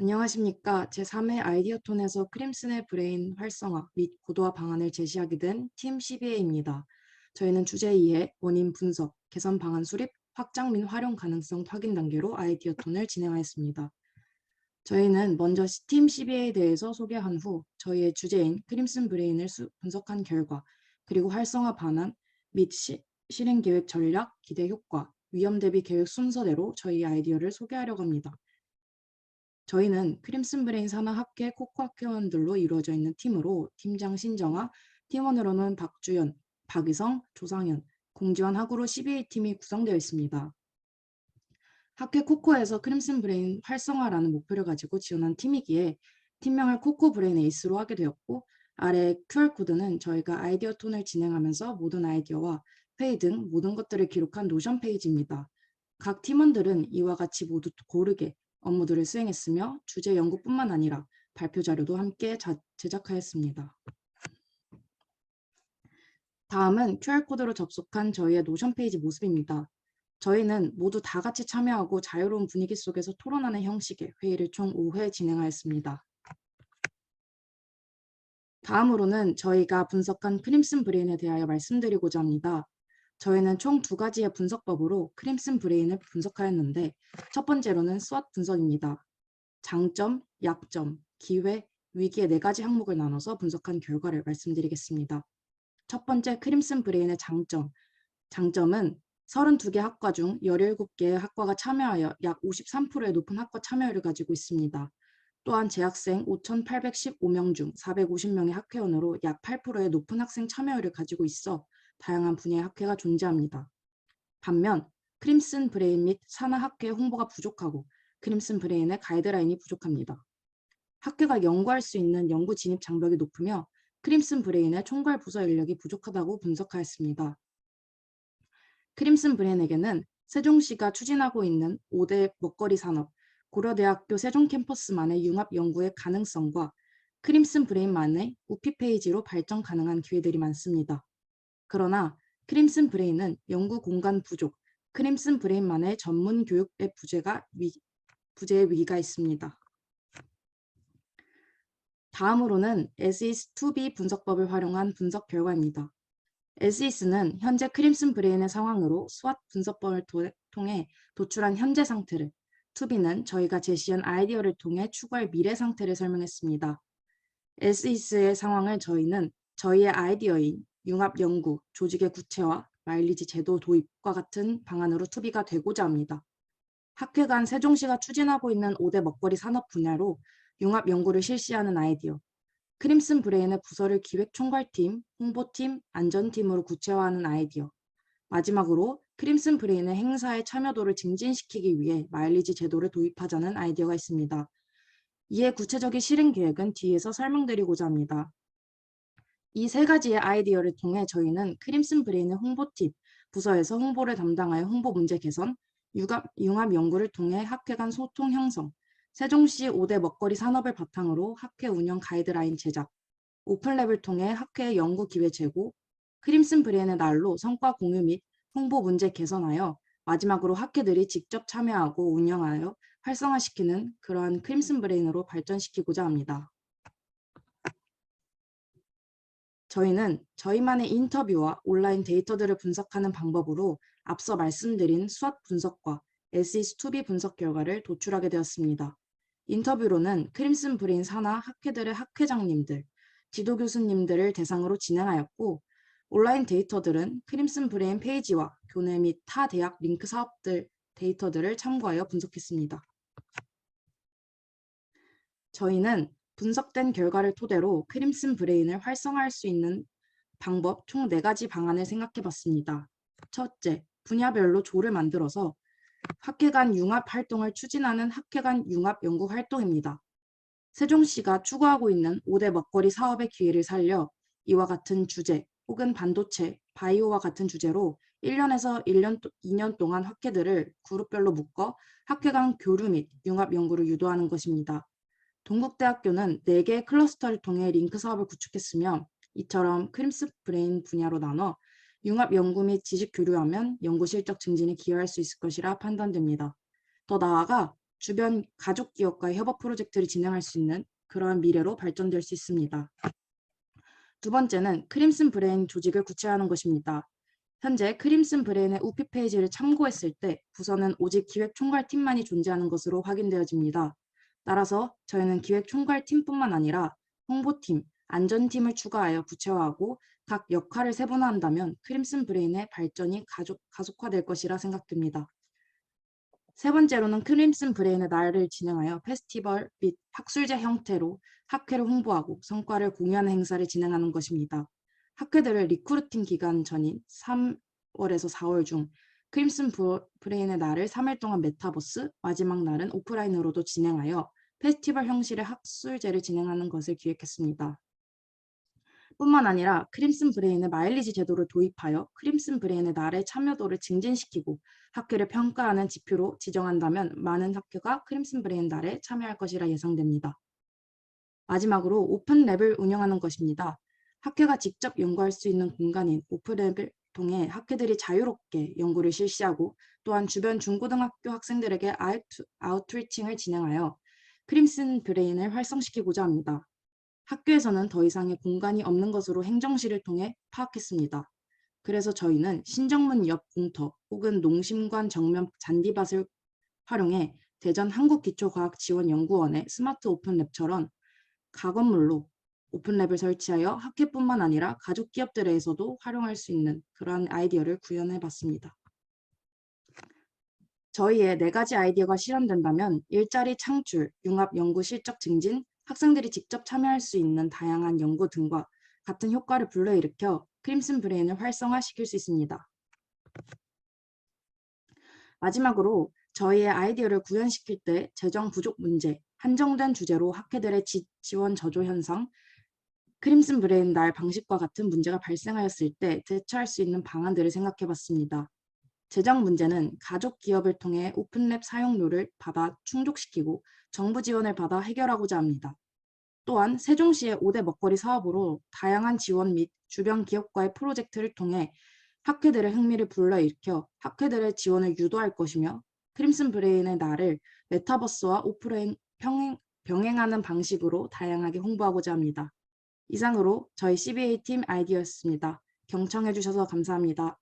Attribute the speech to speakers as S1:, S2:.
S1: 안녕하십니까. 제3회 아이디어톤에서 크림슨의 브레인 활성화 및 고도화 방안을 제시하게 된팀 CBA입니다. 저희는 주제 2회 원인 분석, 개선 방안 수립, 확장 및 활용 가능성 확인 단계로 아이디어톤을 진행하였습니다. 저희는 먼저 팀 CBA에 대해서 소개한 후 저희의 주제인 크림슨 브레인을 수, 분석한 결과 그리고 활성화 방안 및 시, 실행 계획 전략, 기대 효과, 위험 대비 계획 순서대로 저희 아이디어를 소개하려고 합니다. 저희는 크림슨 브레인 산하 학회 코코 학회원들로 이루어져 있는 팀으로 팀장 신정아, 팀원으로는 박주연, 박의성, 조상현, 공지원 학우로 12팀이 구성되어 있습니다. 학회 코코에서 크림슨 브레인 활성화라는 목표를 가지고 지원한 팀이기에 팀명을 코코 브레인 에이스로 하게 되었고 아래 QR코드는 저희가 아이디어 톤을 진행하면서 모든 아이디어와 회의 등 모든 것들을 기록한 노션 페이지입니다. 각 팀원들은 이와 같이 모두 고르게 업무들을 수행했으며 주제 연구뿐만 아니라 발표 자료도 함께 자, 제작하였습니다. 다음은 QR코드로 접속한 저희의 노션 페이지 모습입니다. 저희는 모두 다 같이 참여하고 자유로운 분위기 속에서 토론하는 형식의 회의를 총 5회 진행하였습니다. 다음으로는 저희가 분석한 크림슨 브레인에 대하여 말씀드리고자 합니다. 저희는 총 두 가지의 분석법으로 크림슨 브레인을 분석하였는데 첫 번째로는 스왓 분석입니다. 장점, 약점, 기회, 위기의 네 가지 항목을 나눠서 분석한 결과를 말씀드리겠습니다. 첫 번째 크림슨 브레인의 장점. 장점은 32개 학과 중 17개의 학과가 참여하여 약 53%의 높은 학과 참여율을 가지고 있습니다. 또한 재학생 5,815명 중 450명의 학회원으로 약 8%의 높은 학생 참여율을 가지고 있어 다양한 분야의 학회가 존재합니다. 반면 크림슨 브레인 및 산하 학회 홍보가 부족하고 크림슨 브레인의 가이드라인이 부족합니다. 학회가 연구할 수 있는 연구 진입 장벽이 높으며 크림슨 브레인의 총괄 부서 인력이 부족하다고 분석하였습니다. 크림슨 브레인에게는 세종시가 추진하고 있는 5대 먹거리 산업, 고려대학교 세종 캠퍼스만의 융합 연구의 가능성과 크림슨 브레인만의 우피 페이지로 발전 가능한 기회들이 많습니다. 그러나 크림슨 브레인은 연구 공간 부족, 크림슨 브레인만의 전문 교육의 부재가 위, 부재의 위기가 있습니다. 다음으로는 SIS2B 분석법을 활용한 분석 결과입니다. SIS는 현재 크림슨 브레인의 상황으로 스왓 분석법을 도, 통해 도출한 현재 상태를, 2B는 저희가 제시한 아이디어를 통해 추구할 미래 상태를 설명했습니다. SIS의 상황을 저희는 저희의 아이디어인 융합 연구, 조직의 구체화, 마일리지 제도 도입과 같은 방안으로 투비가 되고자 합니다. 학회 간 세종시가 추진하고 있는 5대 먹거리 산업 분야로 융합 연구를 실시하는 아이디어, 크림슨 브레인의 부서를 기획 총괄팀, 홍보팀, 안전팀으로 구체화하는 아이디어, 마지막으로 크림슨 브레인의 행사의 참여도를 증진시키기 위해 마일리지 제도를 도입하자는 아이디어가 있습니다. 이에 구체적인 실행 계획은 뒤에서 설명드리고자 합니다. 이 세 가지의 아이디어를 통해 저희는 크림슨 브레인의 홍보팀, 부서에서 홍보를 담당하여 홍보 문제 개선, 융합, 융합 연구를 통해 학회 간 소통 형성, 세종시 5대 먹거리 산업을 바탕으로 학회 운영 가이드라인 제작, 오픈랩을 통해 학회 연구 기회 제고, 크림슨 브레인의 날로 성과 공유 및 홍보 문제 개선하여 마지막으로 학회들이 직접 참여하고 운영하여 활성화시키는 그러한 크림슨 브레인으로 발전시키고자 합니다. 저희는 저희만의 인터뷰와 온라인 데이터들을 분석하는 방법으로 앞서 말씀드린 수학 분석과 SIS2B 분석 결과를 도출하게 되었습니다. 인터뷰로는 크림슨 브레인 산하 학회들의 학회장님들, 지도 교수님들을 대상으로 진행하였고 온라인 데이터들은 크림슨 브레인 페이지와 교내 및 타 대학 링크 사업들 데이터들을 참고하여 분석했습니다. 저희는 분석된 결과를 토대로 크림슨 브레인을 활성화할 수 있는 방법 총 4가지 방안을 생각해 봤습니다. 첫째, 분야별로 조를 만들어서 학회 간 융합 활동을 추진하는 학회 간 융합 연구 활동입니다. 세종시가 추구하고 있는 5대 먹거리 사업의 기회를 살려 이와 같은 주제 혹은 반도체, 바이오와 같은 주제로 1년에서 1년, 2년 동안 학회들을 그룹별로 묶어 학회 간 교류 및 융합 연구를 유도하는 것입니다. 동국대학교는 4개의 클러스터를 통해 링크 사업을 구축했으며 이처럼 크림스 브레인 분야로 나눠 융합 연구 및 지식 교류하면 연구 실적 증진에 기여할 수 있을 것이라 판단됩니다. 더 나아가 주변 가족 기업과의 협업 프로젝트를 진행할 수 있는 그러한 미래로 발전될 수 있습니다. 두 번째는 크림슨 브레인 조직을 구체화하는 것입니다. 현재 크림슨 브레인의 우피 페이지를 참고했을 때 부서는 오직 기획 총괄팀만이 존재하는 것으로 확인되어집니다. 따라서 저희는 기획 총괄팀뿐만 아니라 홍보팀, 안전팀을 추가하여 구체화하고 각 역할을 세분화한다면 크림슨 브레인의 발전이 가족, 가속화될 것이라 생각됩니다. 세 번째로는 크림슨 브레인의 날을 진행하여 페스티벌 및 학술제 형태로 학회를 홍보하고 성과를 공유하는 행사를 진행하는 것입니다. 학회들을 리크루팅 기간 전인 3월에서 4월 중 크림슨 브- 브레인의 날을 3일 동안 메타버스, 마지막 날은 오프라인으로도 진행하여 페스티벌 형식의 학술제를 진행하는 것을 기획했습니다. 뿐만 아니라 크림슨 브레인의 마일리지 제도를 도입하여 크림슨 브레인의 날의 참여도를 증진시키고 학교를 평가하는 지표로 지정한다면 많은 학교가 크림슨 브레인 날에 참여할 것이라 예상됩니다. 마지막으로 오픈랩을 운영하는 것입니다. 학교가 직접 연구할 수 있는 공간인 오픈랩을 통해 학교들이 자유롭게 연구를 실시하고 또한 주변 중고등학교 학생들에게 아우트, 아웃리칭을 진행하여 크림슨 브레인을 활성시키고자 합니다. 학교에서는 더 이상의 공간이 없는 것으로 행정실을 통해 파악했습니다. 그래서 저희는 신정문 옆 공터 혹은 농심관 정면 잔디밭을 활용해 대전 한국기초과학지원연구원의 스마트 오픈랩처럼 가건물로 오픈랩을 설치하여 학회뿐만 아니라 가족 기업들에서도 활용할 수 있는 그러한 아이디어를 구현해 봤습니다. 저희의 네 가지 아이디어가 실현된다면 일자리 창출, 융합 연구 실적 증진, 학생들이 직접 참여할 수 있는 다양한 연구 등과 같은 효과를 불러일으켜 크림슨 브레인을 활성화시킬 수 있습니다. 마지막으로 저희의 아이디어를 구현시킬 때 재정 부족 문제, 한정된 주제로 학회들의 지, 지원 저조 현상, 크림슨 브레인 날 방식과 같은 문제가 발생하였을 때 대처할 수 있는 방안들을 생각해 봤습니다. 재정 문제는 가족 기업을 통해 오픈랩 사용료를 받아 충족시키고 정부 지원을 받아 해결하고자 합니다. 또한 세종시의 5대 먹거리 사업으로 다양한 지원 및 주변 기업과의 프로젝트를 통해 학회들의 흥미를 불러일으켜 학회들의 지원을 유도할 것이며 크림슨 브레인의 날을 메타버스와 오프라인 평행, 병행하는 방식으로 다양하게 홍보하고자 합니다. 이상으로 저희 CBA 팀 아이디어였습니다. 경청해 주셔서 감사합니다.